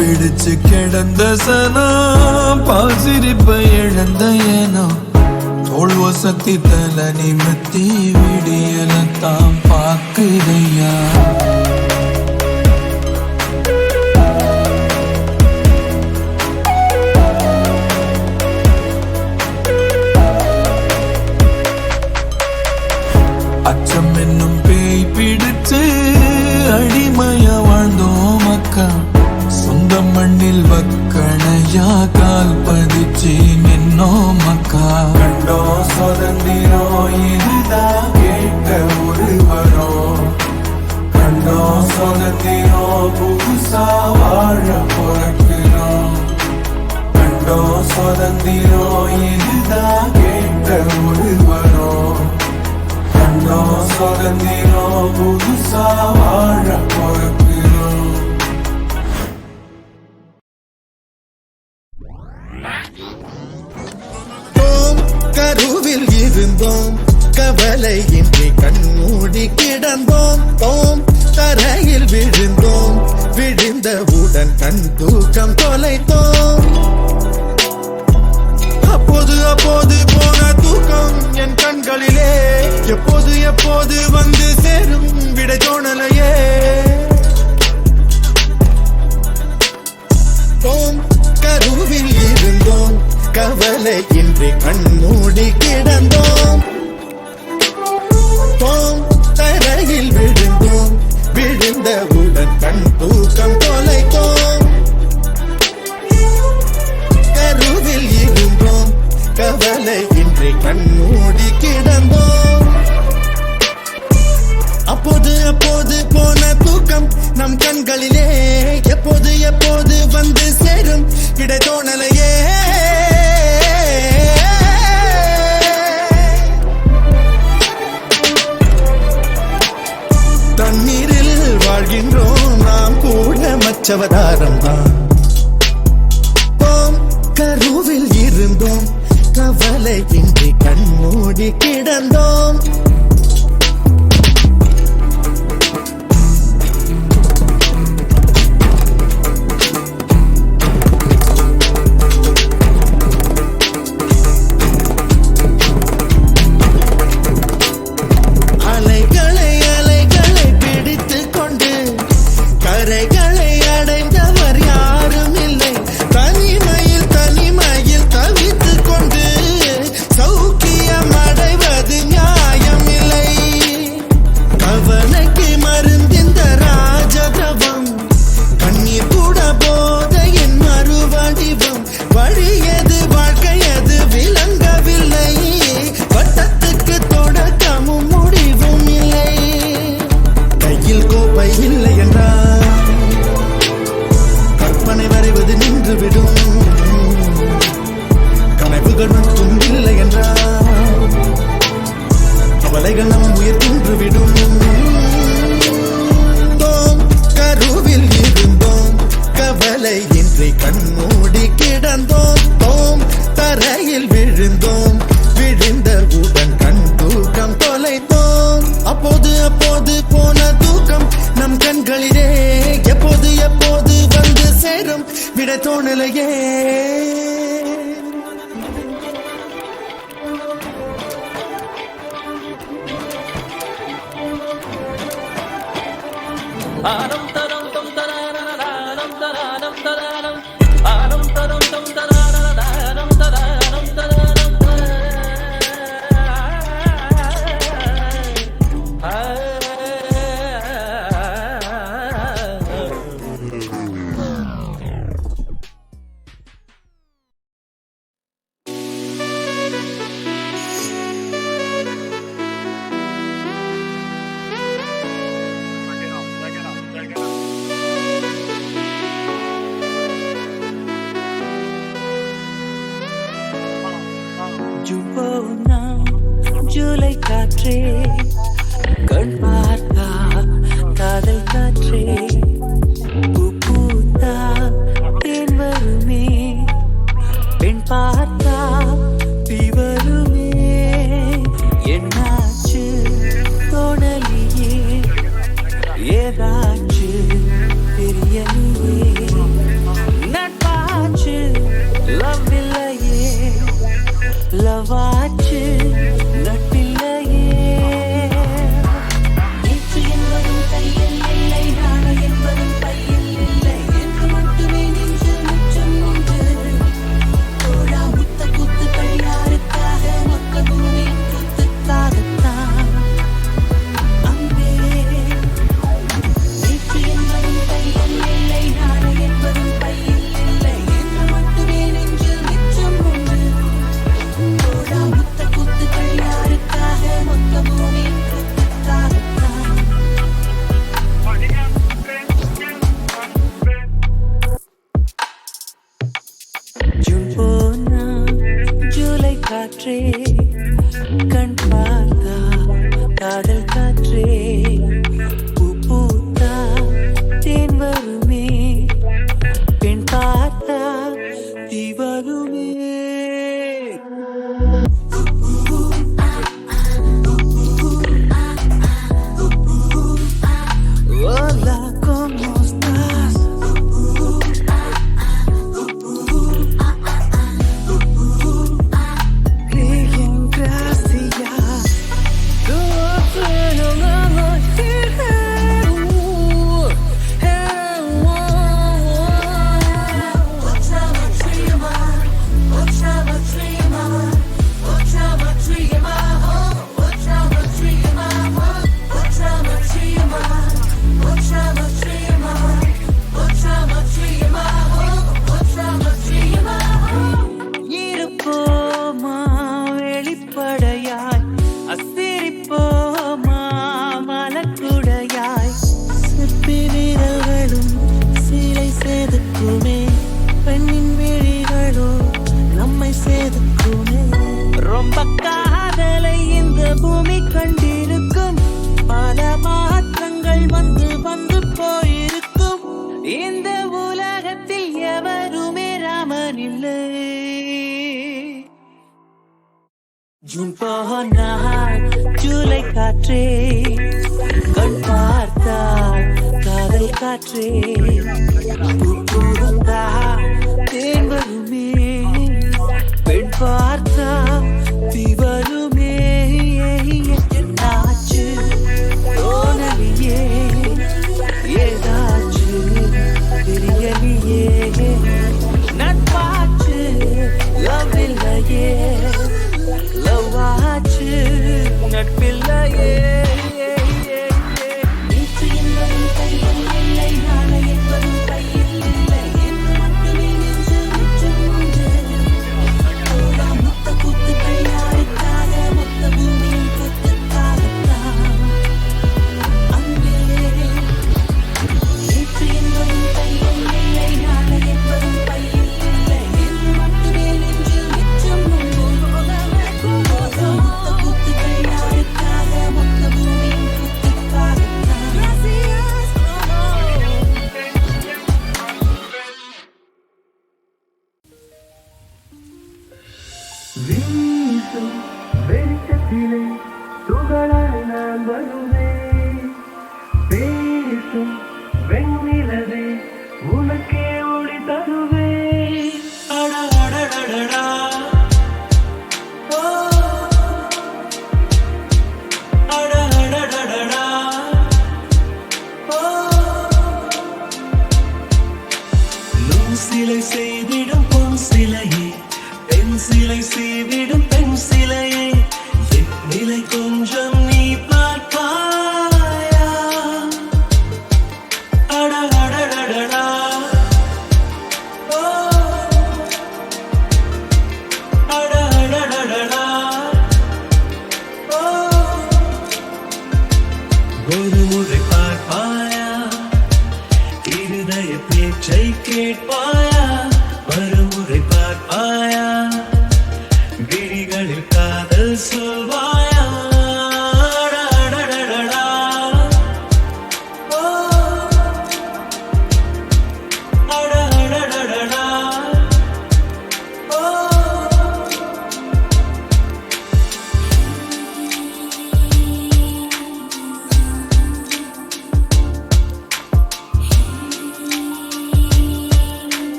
பிடிச்சு கிடந்த சனா பால் சிரிப்பை இழந்த ஏனோ தோல் வசத்தி தலை நிமித்தி விடியலத்தான் பாக்குதையா கருவில் இருந்தோம். கவலையின்றி கண்மூடி கிடந்தோம். தோம் தரையில் விழுந்தோம். விழுந்தவுடன் கண் தூக்கம் தொலைத்தோம். அப்போது அப்போது போன தூக்கம் என் கண்களிலே. எப்போது எப்போது வந்து சேரும் விட தோணலையே. தோம் கருவில் இருந்தோம். கவலை இன்றி கண்மூடி கிடந்தோம். தோம் தரையில் விழுந்தோம். விழுந்தவுடன் கண் தூக்கம் தொலைத்தோம். கருவில் இருந்தோம். கவலை இன்றி கண்மூடி கிடந்தோம். அப்போது அப்போது போன தூக்கம் நம் கண்களிலே எப்போது எப்போது வந்து சேரும். கிடை கூட தான். கருவில் இருந்தோம் கவலையின்றி கண்மூடி கிடந்தோம். கண்மூடி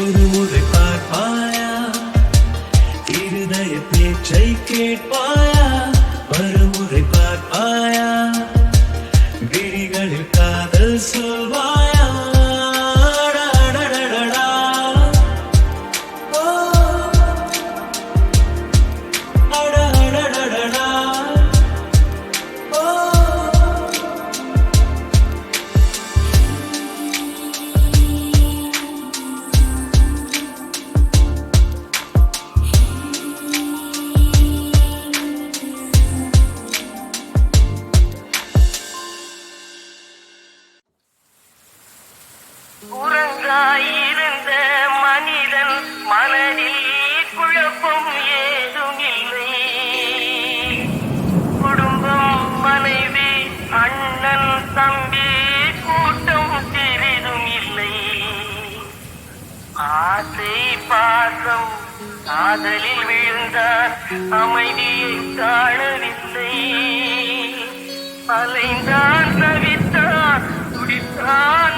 ஒரு முறை பார்ப்பாயா? இருதய பேச்சை கேட்பாயா? உறங்காயிருந்த மனிதன் மனதில் குழப்பம் ஏதும் இல்லை குடும்பம் மனைவி அண்ணன் தம்பி கூட்டம் சிறிதும் இல்லை ஆசை பாசம் காதலில் விழுந்தார் அமைதியை காணவில்லை. அலைந்தான் தவித்தான் துடித்தான்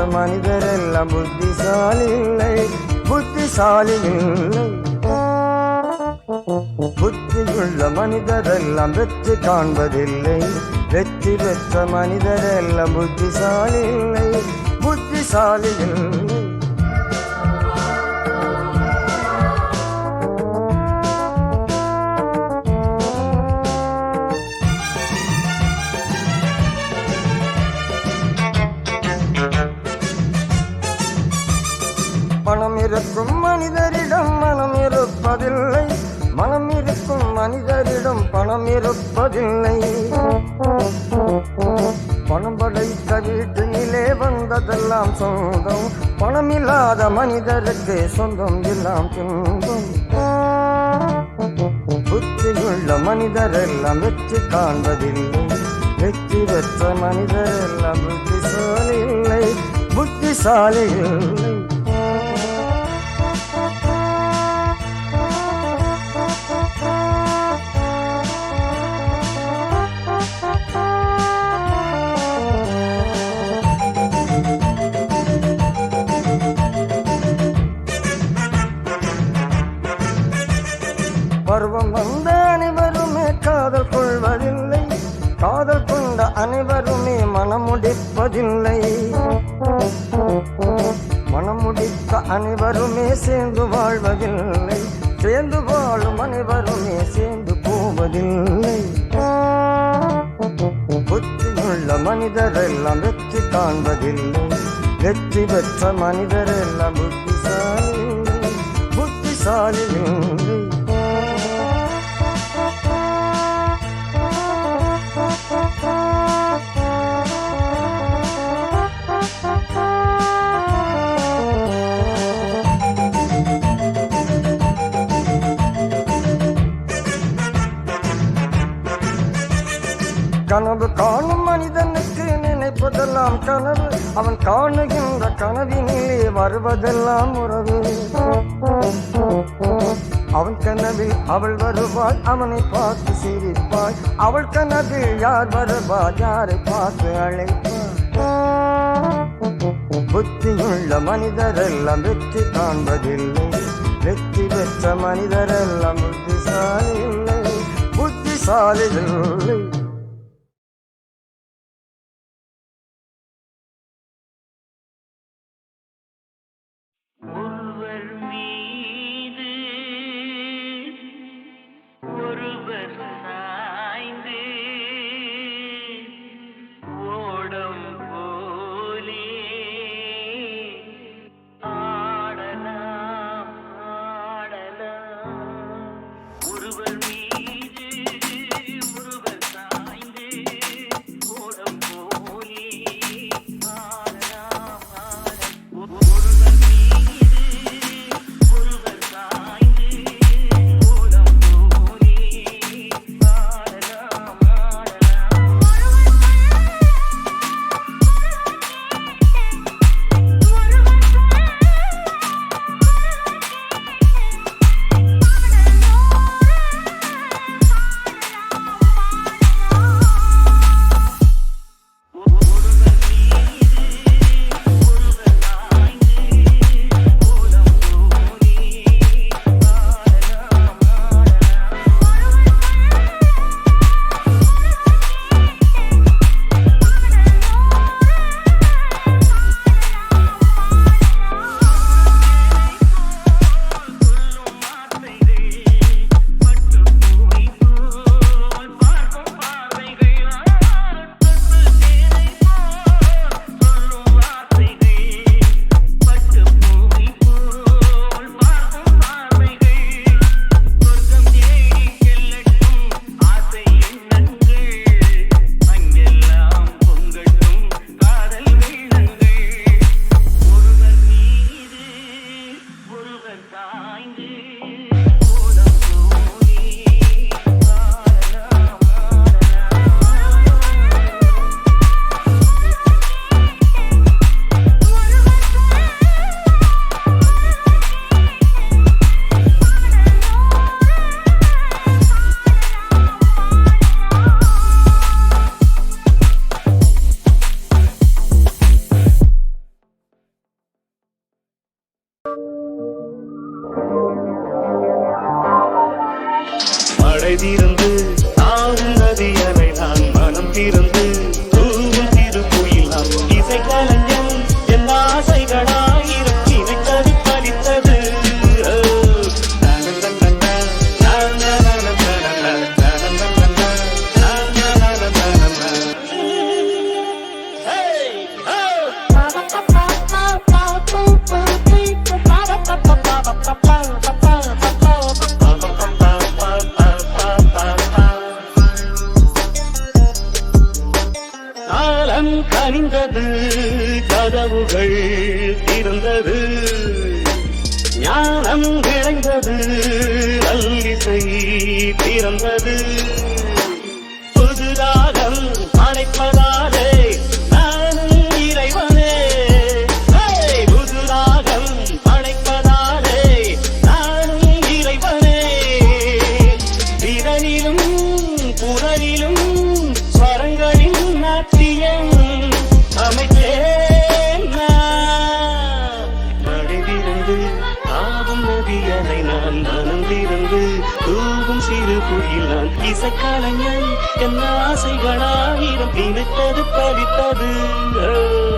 போன்ற மனிதர் எல்லாம் புத்திசாலி இல்லை புத்திசாலி இல்லை புத்தியுள்ள மனிதரெல்லாம் வெற்றி காண்பதில்லை. வெற்றி பெற்ற மனிதரெல்லாம் புத்திசாலி இல்லை புத்திசாலி இல்லை மனிதரிடம் மனம் இருப்பதில்லை. மனம் இருக்கும் மனிதரிடம் பணம் இருப்பதில்லை. பணம் படைத்த வீட்டினிலே வந்ததெல்லாம் சொந்தம். பணம் இல்லாத மனிதருக்கு சொந்தம் எல்லாம் துன்பம். புத்தியுள்ள மனிதரெல்லாம் வெற்றி காண்பதில்லை. வெற்றி பெற்ற மனிதரெல்லாம் புத்திசாலி இல்லை புத்திசாலி இல்லை பருவம் வந்த அனைவருமே காதல் கொள்வதில்லை. காதல் கொண்ட அனைவருமே மனமுடிப்பதில்லை. மனமுடித்த அனைவருமே சேர்ந்து வாழ்வதில்லை. சேர்ந்து வாழும் அனைவருமே சேர்ந்து போவதில்லை. புத்தியுள்ள மனிதரெல்லாம் வெற்றி காண்பதில்லை. வெற்றி பெற்ற மனிதரெல்லாம் புத்திசாலி புத்திசாலியும் கனவு காணும் மனிதனுக்கு நினைப்பதெல்லாம் கனவு. அவன் காணுகின்ற கனவினிலே வருவதெல்லாம் உறவு. அவன் கனவில் அவள் வருவாள் அவனை பார்த்து சிரிப்பாள். அவள் கனவில் யார் வருவாள் யாரை பார்த்து அழைப்பாள்? புத்தியுள்ள மனிதரெல்லாம் வெற்றி காண்பதில்லை. வெற்றி பெற்ற மனிதரெல்லாம் புத்திசாலி இல்லை. புத்திசாலிகள் நான் என் ஆசைகளாயிரம் நினைத்தது பலித்தது முத்துக்கோடி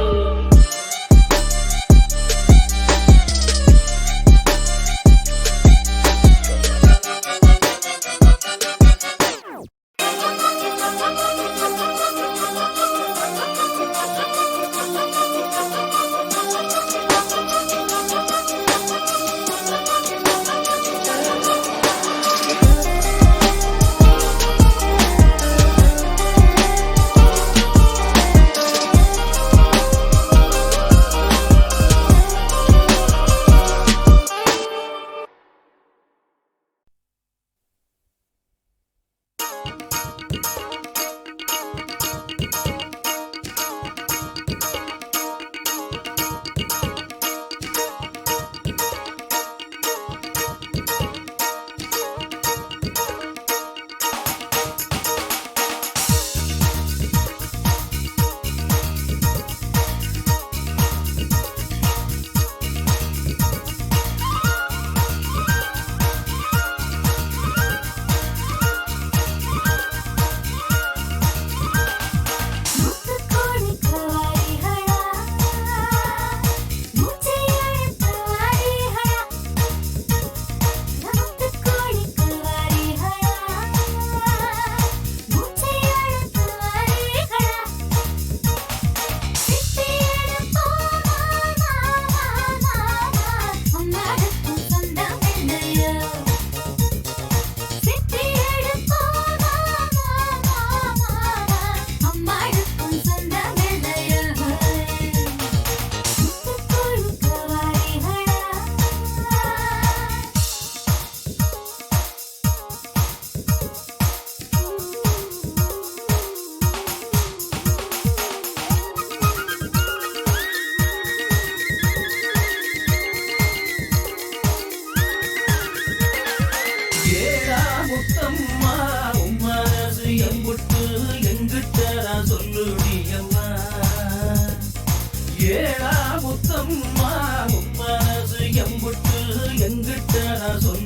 I'm sorry.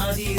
body.